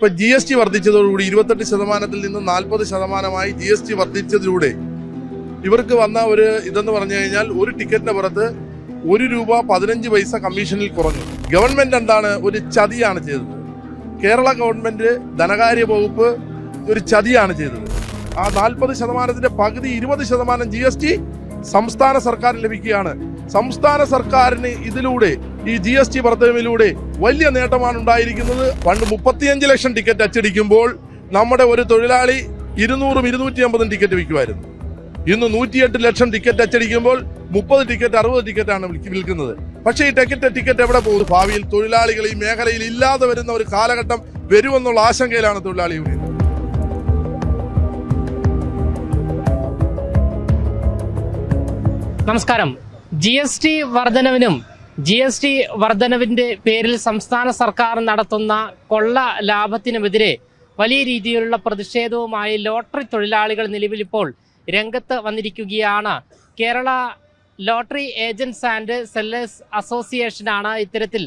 ഇപ്പൊ G S T വർദ്ധിച്ചതോടുകൂടി ഇരുപത്തെട്ട് ശതമാനത്തിൽ നിന്ന് നാൽപ്പത് ശതമാനമായി ജി എസ് ടി വർദ്ധിച്ചതിലൂടെ ഇവർക്ക് വന്ന ഒരു ഇതെന്ന് പറഞ്ഞു കഴിഞ്ഞാൽ ഒരു ടിക്കറ്റിന്റെ പുറത്ത് ഒരു രൂപ പതിനഞ്ച് പൈസ കമ്മീഷനിൽ കുറഞ്ഞു. ഗവൺമെന്റ് എന്താണ് ഒരു ചതിയാണ് ചെയ്തത്. കേരള ഗവൺമെന്റ് ധനകാര്യ വകുപ്പ് ഒരു ചതിയാണ് ചെയ്തത്. ആ നാൽപ്പത് ശതമാനത്തിന്റെ പകുതി ഇരുപത് ശതമാനം ജി എസ് ടി സംസ്ഥാന സർക്കാരിന് ലഭിക്കുകയാണ്. സംസ്ഥാന സർക്കാരിന് ഇതിലൂടെ ഈ ജി എസ് ടി വർദ്ധനവിലൂടെ വലിയ നേട്ടമാണ് ഉണ്ടായിരിക്കുന്നത് പണ്ട് മുപ്പത്തിയഞ്ച് ലക്ഷം ടിക്കറ്റ് അച്ചടിക്കുമ്പോൾ നമ്മുടെ ഒരു തൊഴിലാളി ഇരുന്നൂറും ഇരുന്നൂറ്റി അമ്പതും ടിക്കറ്റ് വിൽക്കുമായിരുന്നു. ഇന്ന് നൂറ്റിയെട്ട് ലക്ഷം ടിക്കറ്റ് അച്ചടിക്കുമ്പോൾ മുപ്പത് ടിക്കറ്റ് അറുപത് ടിക്കറ്റാണ് വിൽക്ക് വിൽക്കുന്നത്. പക്ഷേ ഈ ടിക്കറ്റ് ടിക്കറ്റ് എവിടെ പോകും ഭാവിയിൽ തൊഴിലാളികൾ ഈ മേഖലയിൽ ഇല്ലാതെ വരുന്ന ഒരു കാലഘട്ടം വരുമെന്നുള്ള ആശങ്കയിലാണ് തൊഴിലാളി യൂണിയൻ. നമസ്കാരം. ജി എസ് ടി വർധനവിനും ജി എസ് ടി വർധനവിന്റെ പേരിൽ സംസ്ഥാന സർക്കാർ നടത്തുന്ന കൊള്ള ലാഭത്തിനുമെതിരെ വലിയ രീതിയിലുള്ള പ്രതിഷേധവുമായി ലോട്ടറി തൊഴിലാളികൾ നിലവിൽ ഇപ്പോൾ രംഗത്ത് വന്നിരിക്കുകയാണ്. Kerala lottery agents and sellers അസോസിയേഷനാണ് ഇത്തരത്തിൽ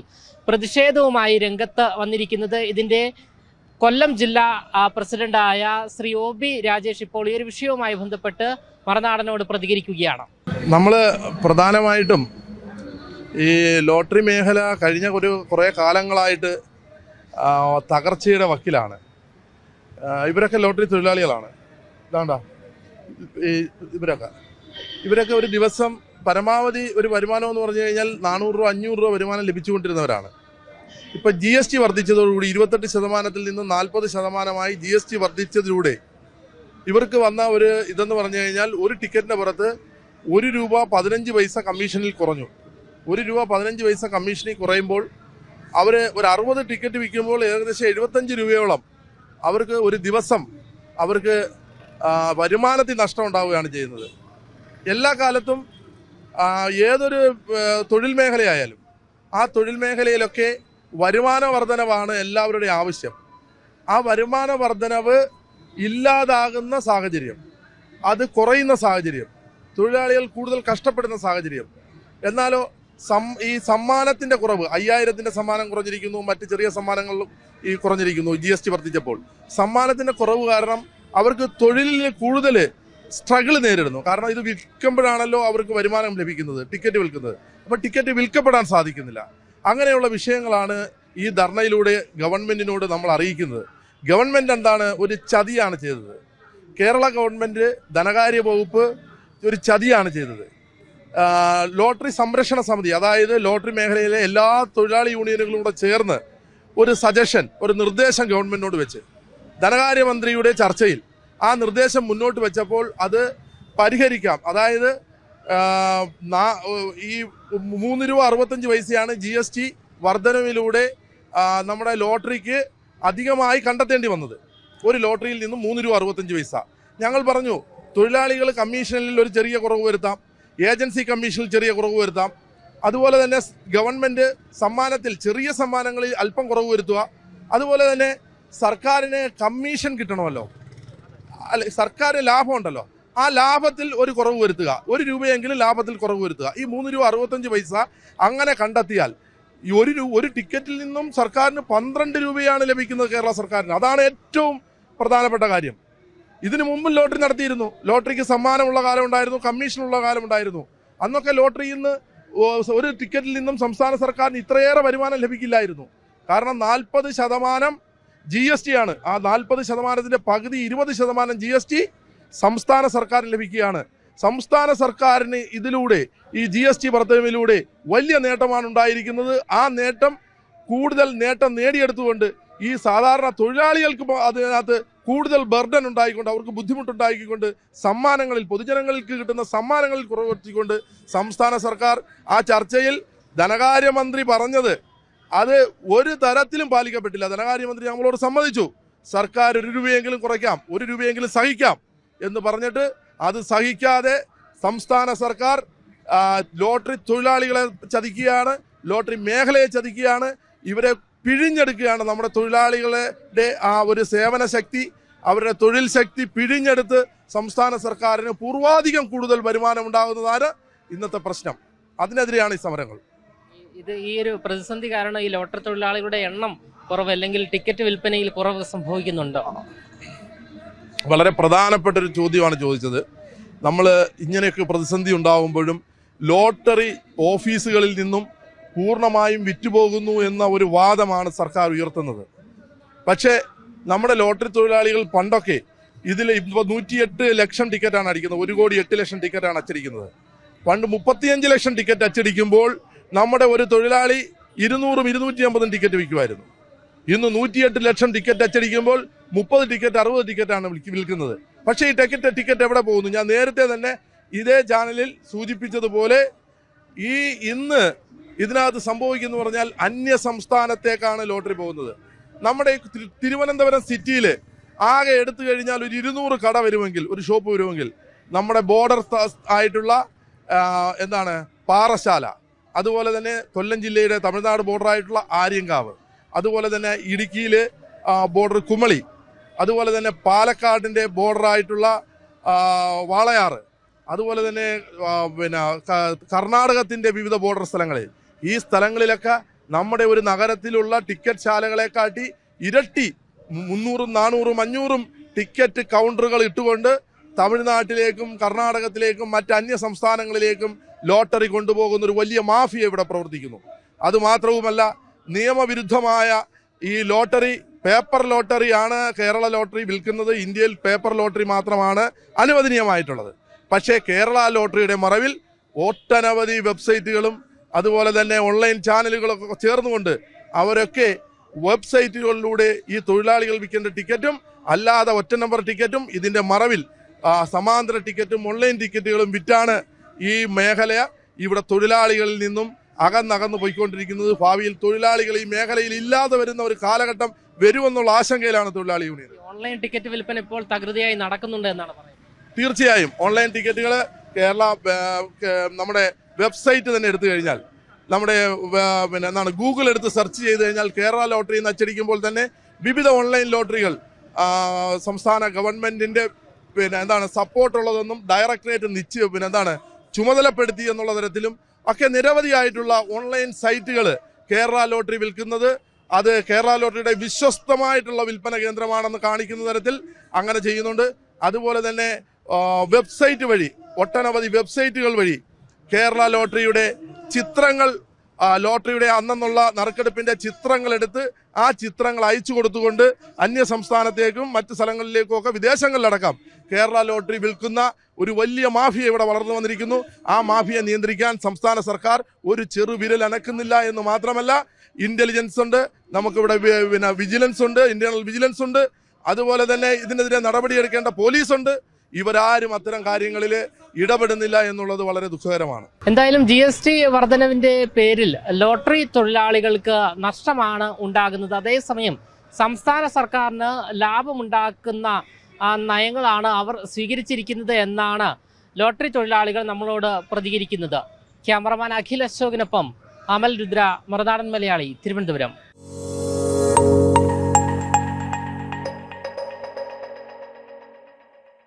പ്രതിഷേധവുമായി രംഗത്ത് വന്നിരിക്കുന്നത്. ഇതിന്റെ കൊല്ലം ജില്ലാ പ്രസിഡന്റായ ശ്രീ ഒ ബി രാജേഷ് ഇപ്പോൾ ഈ ഒരു വിഷയവുമായി ബന്ധപ്പെട്ട് മറനാടനോട് പ്രതികരിക്കുകയാണ്. നമ്മൾ പ്രധാനമായിട്ടും ഈ ലോട്ടറി മേഖല കഴിഞ്ഞ ഒരു കുറേ കാലങ്ങളായിട്ട് തകർച്ചയുടെ വക്കിലാണ്. ഇവരൊക്കെ ലോട്ടറി തൊഴിലാളികളാണ്. ഇതാണ്ടാ ഈ ഇവരൊക്കെ. ഇവരൊക്കെ ഒരു ദിവസം പരമാവധി ഒരു വരുമാനം എന്ന് പറഞ്ഞു കഴിഞ്ഞാൽ നാനൂറ് രൂപ അഞ്ഞൂറ് രൂപ വരുമാനം ലഭിച്ചുകൊണ്ടിരുന്നവരാണ്. ഇപ്പം ജി എസ് ടി വർദ്ധിച്ചതോടുകൂടി ഇരുപത്തെട്ട് ശതമാനത്തിൽ നിന്ന് നാൽപ്പത് ശതമാനമായി ജി എസ് ടി വർദ്ധിച്ചതിലൂടെ ഇവർക്ക് വന്ന ഒരു ഇതെന്ന് പറഞ്ഞു കഴിഞ്ഞാൽ ഒരു ടിക്കറ്റിന്റെ പുറത്ത് ഒരു രൂപ പതിനഞ്ച് പൈസ കമ്മീഷനിൽ കുറഞ്ഞു. ഒരു രൂപ പതിനഞ്ച് പൈസ കമ്മീഷനിൽ കുറയുമ്പോൾ അവർ ഒരു അറുപത് ടിക്കറ്റ് വിൽക്കുമ്പോൾ ഏകദേശം എഴുപത്തഞ്ച് രൂപയോളം അവർക്ക് ഒരു ദിവസം അവർക്ക് വരുമാനത്തിൽ നഷ്ടം ഉണ്ടാവുകയാണ് ചെയ്യുന്നത്. എല്ലാ കാലത്തും ഏതൊരു തൊഴിൽ മേഖലയായാലും ആ തൊഴിൽ മേഖലയിലൊക്കെ വരുമാന വർധനവാണ് എല്ലാവരുടെയും ആവശ്യം. ആ വരുമാന വർധനവ് ഇല്ലാതാകുന്ന സാഹചര്യം അത് കുറയുന്ന സാഹചര്യം തൊഴിലാളികൾ കൂടുതൽ കഷ്ടപ്പെടുന്ന സാഹചര്യം എന്നാലോ ഈ സമ്മാനത്തിന്റെ കുറവ് അയ്യായിരത്തിന്റെ സമ്മാനം കുറഞ്ഞിരിക്കുന്നു മറ്റ് ചെറിയ സമ്മാനങ്ങളിലും ഈ കുറഞ്ഞിരിക്കുന്നു ജി എസ് ടി വർദ്ധിച്ചപ്പോൾ. സമ്മാനത്തിന്റെ കുറവ് കാരണം അവർക്ക് തൊഴിലിൽ കൂടുതൽ സ്ട്രഗിൾ നേരിടുന്നു. കാരണം ഇത് വിൽക്കുമ്പോഴാണല്ലോ അവർക്ക് വരുമാനം ലഭിക്കുന്നത് ടിക്കറ്റ് വിൽക്കുന്നത്. അപ്പോൾ ടിക്കറ്റ് വിൽക്കപ്പെടാൻ സാധിക്കുന്നില്ല. അങ്ങനെയുള്ള വിഷയങ്ങളാണ് ഈ ധർണയിലൂടെ ഗവൺമെന്റിനോട് നമ്മൾ അറിയിക്കുന്നത്. ഗവൺമെന്റ് എന്താണ്? ഒരു ചതിയാണ് ചെയ്തത്. കേരള ഗവൺമെന്റ് ധനകാര്യ വകുപ്പ് ഒരു ചതിയാണ് ചെയ്തത്. ലോട്ടറി സംരക്ഷണ സമിതി അതായത് ലോട്ടറി മേഖലയിലെ എല്ലാ തൊഴിലാളി യൂണിയനുകളും കൂടെ ചേർന്ന് ഒരു സജഷൻ ഒരു നിർദ്ദേശം ഗവൺമെന്റിനോട് വെച്ച്. ധനകാര്യമന്ത്രിയുടെ ചർച്ചയിൽ ആ നിർദ്ദേശം മുന്നോട്ട് വെച്ചപ്പോൾ അത് പരിഹരിക്കാം. അതായത് ഈ മൂന്ന് രൂപ അറുപത്തഞ്ച് പൈസയാണ് ജി എസ് ടി വർധനവിലൂടെ നമ്മുടെ ലോട്ടറിക്ക് അധികമായി കണ്ടെത്തേണ്ടി വന്നത്. ഒരു ലോട്ടറിയിൽ നിന്നും മൂന്ന് രൂപ അറുപത്തഞ്ച് പൈസ. ഞങ്ങൾ പറഞ്ഞു തൊഴിലാളികൾ കമ്മീഷനിൽ ഒരു ചെറിയ കുറവ് വരുത്താം. ഏജൻസി കമ്മീഷനിൽ ചെറിയ കുറവ് വരുത്താം. അതുപോലെ തന്നെ ഗവൺമെന്റ് സമ്മാനത്തിൽ ചെറിയ സമ്മാനങ്ങളിൽ അല്പം കുറവ് വരുത്തുക. അതുപോലെ തന്നെ സർക്കാരിന് കമ്മീഷൻ കിട്ടണമല്ലോ. അല്ല സർക്കാരിന് ലാഭമുണ്ടല്ലോ ആ ലാഭത്തിൽ ഒരു കുറവ് വരുത്തുക. ഒരു രൂപയെങ്കിലും ലാഭത്തിൽ കുറവ് വരുത്തുക. ഈ മൂന്ന് രൂപ അറുപത്തഞ്ച് പൈസ അങ്ങനെ കണ്ടെത്തിയാൽ ഈ ഒരു രൂപ ഒരു ടിക്കറ്റിൽ നിന്നും സർക്കാരിന് പന്ത്രണ്ട് രൂപയാണ് ലഭിക്കുന്നത് കേരള സർക്കാരിന്. അതാണ് ഏറ്റവും പ്രധാനപ്പെട്ട കാര്യം. ഇതിനു മുമ്പും ലോട്ടറി നടത്തിയിരുന്നു. ലോട്ടറിക്ക് സമ്മാനമുള്ള കാലം ഉണ്ടായിരുന്നു കമ്മീഷനുള്ള കാലം ഉണ്ടായിരുന്നു. അന്നൊക്കെ ലോട്ടറിയിൽ നിന്ന് ഒരു ടിക്കറ്റിൽ നിന്നും സംസ്ഥാന സർക്കാരിന് ഇത്രയേറെ വരുമാനം ലഭിക്കില്ലായിരുന്നു. കാരണം നാൽപ്പത് ശതമാനം ജി എസ് ടി ആണ്. ആ നാൽപ്പത് ശതമാനത്തിന്റെ പകുതി ഇരുപത് ശതമാനം ജി എസ് ടി സംസ്ഥാന സർക്കാരിന് ലഭിക്കുകയാണ്. സംസ്ഥാന സർക്കാരിന് ഇതിലൂടെ ഈ ജി എസ് ടി വർദ്ധനവിലൂടെ വലിയ നേട്ടമാണ് ഉണ്ടായിരിക്കുന്നത്. ആ നേട്ടം കൂടുതൽ നേട്ടം നേടിയെടുത്തുകൊണ്ട് ഈ സാധാരണ തൊഴിലാളികൾക്ക് അതിനകത്ത് കൂടുതൽ ബർഡൻ ഉണ്ടായിക്കൊണ്ട് അവർക്ക് ബുദ്ധിമുട്ടുണ്ടാക്കിക്കൊണ്ട് സമ്മാനങ്ങളിൽ പൊതുജനങ്ങൾക്ക് കിട്ടുന്ന സമ്മാനങ്ങളിൽ കുറവ് സംസ്ഥാന സർക്കാർ ആ ചർച്ചയിൽ ധനകാര്യമന്ത്രി പറഞ്ഞത് അത് ഒരു തരത്തിലും പാലിക്കപ്പെട്ടില്ല. ധനകാര്യമന്ത്രി നമ്മളോട് സമ്മതിച്ചു. സർക്കാർ ഒരു രൂപയെങ്കിലും കുറയ്ക്കാം ഒരു രൂപയെങ്കിലും സഹിക്കാം എന്ന് പറഞ്ഞിട്ട് അത് സഹിക്കാതെ സംസ്ഥാന സർക്കാർ ലോട്ടറി തൊഴിലാളികളെ ചതിക്കുകയാണ് ലോട്ടറി മേഖലയെ ചതിക്കുകയാണ് ഇവരെ പിഴിഞ്ഞെടുക്കുകയാണ് നമ്മുടെ തൊഴിലാളികളുടെ ആ ഒരു സേവന ശക്തി അവരുടെ തൊഴിൽ ശക്തി പിഴിഞ്ഞെടുത്ത് സംസ്ഥാന സർക്കാരിന് പൂർവാധികം കൂടുതൽ വരുമാനം ഉണ്ടാകുന്നതാണ് ഇന്നത്തെ പ്രശ്നം. അതിനെതിരെയാണ് ഈ സമരങ്ങൾ. ഇത് ഈ ഒരു പ്രതിസന്ധി കാരണം ഈ ലോട്ടറി തൊഴിലാളികളുടെ എണ്ണം കുറവ് അല്ലെങ്കിൽ ടിക്കറ്റ് വിൽപ്പനയിൽ കുറവ് സംഭവിക്കുന്നുണ്ടോ? വളരെ പ്രധാനപ്പെട്ട ഒരു ചോദ്യമാണ് ചോദിച്ചത്. നമ്മൾ ഇങ്ങനെയൊക്കെ പ്രതിസന്ധി ഉണ്ടാകുമ്പോഴും ലോട്ടറി ഓഫീസുകളിൽ നിന്നും പൂർണമായും വിറ്റുപോകുന്നു എന്ന ഒരു വാദമാണ് സർക്കാർ ഉയർത്തുന്നത്. പക്ഷേ നമ്മുടെ ലോട്ടറി തൊഴിലാളികൾ പണ്ടൊക്കെ ഇതിൽ ഇപ്പോൾ നൂറ്റിയെട്ട് ലക്ഷം ടിക്കറ്റാണ് അടിക്കുന്നത്. ഒരു കോടി എട്ട് ലക്ഷം ടിക്കറ്റാണ് അച്ചടിക്കുന്നത്. പണ്ട് മുപ്പത്തിയഞ്ച് ലക്ഷം ടിക്കറ്റ് അച്ചടിക്കുമ്പോൾ നമ്മുടെ ഒരു തൊഴിലാളി ഇരുന്നൂറും ഇരുന്നൂറ്റി അമ്പതും ടിക്കറ്റ് വിൽക്കുമായിരുന്നു. ഇന്ന് നൂറ്റിയെട്ട് ലക്ഷം ടിക്കറ്റ് അച്ചടിക്കുമ്പോൾ മുപ്പത് ടിക്കറ്റ് അറുപത് ടിക്കറ്റാണ് വിൽക്ക് വിൽക്കുന്നത്. പക്ഷേ ഈ ടിക്കറ്റ് ടിക്കറ്റ് എവിടെ പോകുന്നു? ഞാൻ നേരത്തെ തന്നെ ഇതേ ചാനലിൽ സൂചിപ്പിച്ചതുപോലെ ഈ ഇന്ന് ഇതിനകത്ത് സംഭവിക്കുന്നു പറഞ്ഞാൽ അന്യ സംസ്ഥാനത്തേക്കാണ് ലോട്ടറി പോകുന്നത്. നമ്മുടെ തിരുവനന്തപുരം സിറ്റിയിൽ ആകെ എടുത്തു കഴിഞ്ഞാൽ ഒരു ഇരുന്നൂറ് കട വരുമെങ്കിൽ ഒരു ഷോപ്പ് വരുമെങ്കിൽ നമ്മുടെ ബോർഡർ ആയിട്ടുള്ള എന്താണ് പാറശാല അതുപോലെ തന്നെ കൊല്ലം ജില്ലയുടെ തമിഴ്നാട് ബോർഡർ ആയിട്ടുള്ള ആര്യങ്കാവ് അതുപോലെ തന്നെ ഇടുക്കിയിൽ ബോർഡർ കുമളി അതുപോലെ തന്നെ പാലക്കാടിന്റെ ബോർഡറായിട്ടുള്ള വാളയാറ് അതുപോലെ തന്നെ പിന്നെ കർണാടകത്തിന്റെ വിവിധ ബോർഡർ സ്ഥലങ്ങളിൽ. ഈ സ്ഥലങ്ങളിലൊക്കെ നമ്മുടെ ഒരു നഗരത്തിലുള്ള ടിക്കറ്റ് ശാലകളെക്കാട്ടി ഇരട്ടി മുന്നൂറും നാനൂറും അഞ്ഞൂറും ടിക്കറ്റ് കൗണ്ടറുകൾ ഇട്ടുകൊണ്ട് തമിഴ്നാട്ടിലേക്കും കർണാടകത്തിലേക്കും മറ്റ് അന്യ സംസ്ഥാനങ്ങളിലേക്കും ലോട്ടറി കൊണ്ടുപോകുന്ന ഒരു വലിയ മാഫിയ ഇവിടെ പ്രവർത്തിക്കുന്നു. അതുമാത്രവുമല്ല നിയമവിരുദ്ധമായ ഈ ലോട്ടറി പേപ്പർ ലോട്ടറിയാണ് കേരള ലോട്ടറി വിൽക്കുന്നത്. ഇന്ത്യയിൽ പേപ്പർ ലോട്ടറി മാത്രമാണ് അനുവദനീയമായിട്ടുള്ളത്. പക്ഷേ കേരള ലോട്ടറിയുടെ മറവിൽ ഒട്ടനവധി വെബ്സൈറ്റുകളും അതുപോലെ തന്നെ ഓൺലൈൻ ചാനലുകളൊക്കെ ചേർന്നുകൊണ്ട് അവരൊക്കെ വെബ്സൈറ്റുകളിലൂടെ ഈ തൊഴിലാളികൾ വിൽക്കേണ്ട ടിക്കറ്റും അല്ലാതെ ഒറ്റ നമ്പർ ടിക്കറ്റും ഇതിന്റെ മറവിൽ സമാന്തര ടിക്കറ്റും ഓൺലൈൻ ടിക്കറ്റുകളും വിറ്റാണ് ഈ മേഖല ഇവിടെ തൊഴിലാളികളിൽ നിന്നും അകന്നകന്ന് പോയിക്കൊണ്ടിരിക്കുന്നത്. ഭാവിയിൽ തൊഴിലാളികൾ ഈ മേഖലയിൽ ഇല്ലാതെ വരുന്ന ഒരു കാലഘട്ടം വരുമെന്നുള്ള ആശങ്കയിലാണ് തൊഴിലാളി യൂണിയൻ. ഓൺലൈൻ ടിക്കറ്റ് വിൽപ്പന ഇപ്പോൾ തകൃതിയായി നടക്കുന്നുണ്ട് എന്നാണ് പറയുന്നത്. തീർച്ചയായും ഓൺലൈൻ ടിക്കറ്റുകൾ കേരള നമ്മുടെ വെബ്സൈറ്റ് തന്നെ എടുത്തു കഴിഞ്ഞാൽ നമ്മുടെ പിന്നെ എന്താണ് ഗൂഗിൾ എടുത്ത് സെർച്ച് ചെയ്ത് കഴിഞ്ഞാൽ കേരള ലോട്ടറി എന്ന് അച്ചടിക്കുമ്പോൾ തന്നെ വിവിധ ഓൺലൈൻ ലോട്ടറികൾ സംസ്ഥാന ഗവൺമെന്റിന്റെ പിന്നെ എന്താണ് സപ്പോർട്ടുള്ളതെന്നും ഡയറക്ടറേറ്റ് നിശ്ചയ പിന്നെ എന്താണ് ചുമതലപ്പെടുത്തി എന്നുള്ള തരത്തിലും ഒക്കെ നിരവധിയായിട്ടുള്ള ഓൺലൈൻ സൈറ്റുകൾ കേരള ലോട്ടറി വിൽക്കുന്നത്. അത് കേരള ലോട്ടറിയുടെ വിശ്വസ്തമായിട്ടുള്ള വിൽപ്പന കേന്ദ്രമാണെന്ന് കാണിക്കുന്ന തരത്തിൽ അങ്ങനെ ചെയ്യുന്നുണ്ട്. അതുപോലെ തന്നെ വെബ്സൈറ്റ് വഴി ഒട്ടനവധി വെബ്സൈറ്റുകൾ വഴി കേരള ലോട്ടറിയുടെ ചിത്രങ്ങൾ ലോട്ടറിയുടെ അന്നെന്നുള്ള നറുക്കെടുപ്പിന്റെ ചിത്രങ്ങൾ എടുത്ത് ആ ചിത്രങ്ങൾ അയച്ചു കൊടുത്തുകൊണ്ട് അന്യ സംസ്ഥാനത്തേക്കും മറ്റു സ്ഥലങ്ങളിലേക്കും ഒക്കെ വിദേശങ്ങളിലടക്കം കേരള ലോട്ടറി വിൽക്കുന്ന ഒരു വലിയ മാഫിയ ഇവിടെ വളർന്നു വന്നിരിക്കുന്നു. ആ മാഫിയ നിയന്ത്രിക്കാൻ സംസ്ഥാന സർക്കാർ ഒരു ചെറു വിരൽ അനക്കുന്നില്ല എന്ന് മാത്രമല്ല ഇന്റലിജൻസ് ഉണ്ട് നമുക്കിവിടെ പിന്നെ വിജിലൻസ് ഉണ്ട് ഇന്റേണൽ വിജിലൻസ് ഉണ്ട്. അതുപോലെ തന്നെ ഇതിനെതിരെ നടപടിയെടുക്കേണ്ട പോലീസുണ്ട് ഇവരാരും അത്തരം കാര്യങ്ങളിൽ ഇടപെടുന്നില്ല എന്നുള്ളത് വളരെ ദുഃഖകരമാണ്. എന്തായാലും ജി എസ് ടി വർധനവിന്റെ പേരിൽ ലോട്ടറി തൊഴിലാളികൾക്ക് നഷ്ടമാണ് ഉണ്ടാകുന്നത്. അതേസമയം സംസ്ഥാന സർക്കാരിന് ലാഭമുണ്ടാക്കുന്ന നയങ്ങളാണ് അവർ സ്വീകരിച്ചിരിക്കുന്നത് എന്നാണ് ലോട്ടറി തൊഴിലാളികൾ നമ്മളോട് പ്രതികരിക്കുന്നത്. ക്യാമറമാൻ അഖിൽ അശോകിനൊപ്പം അമൽ രുദ്ര മറുനാടൻ മലയാളി തിരുവനന്തപുരം.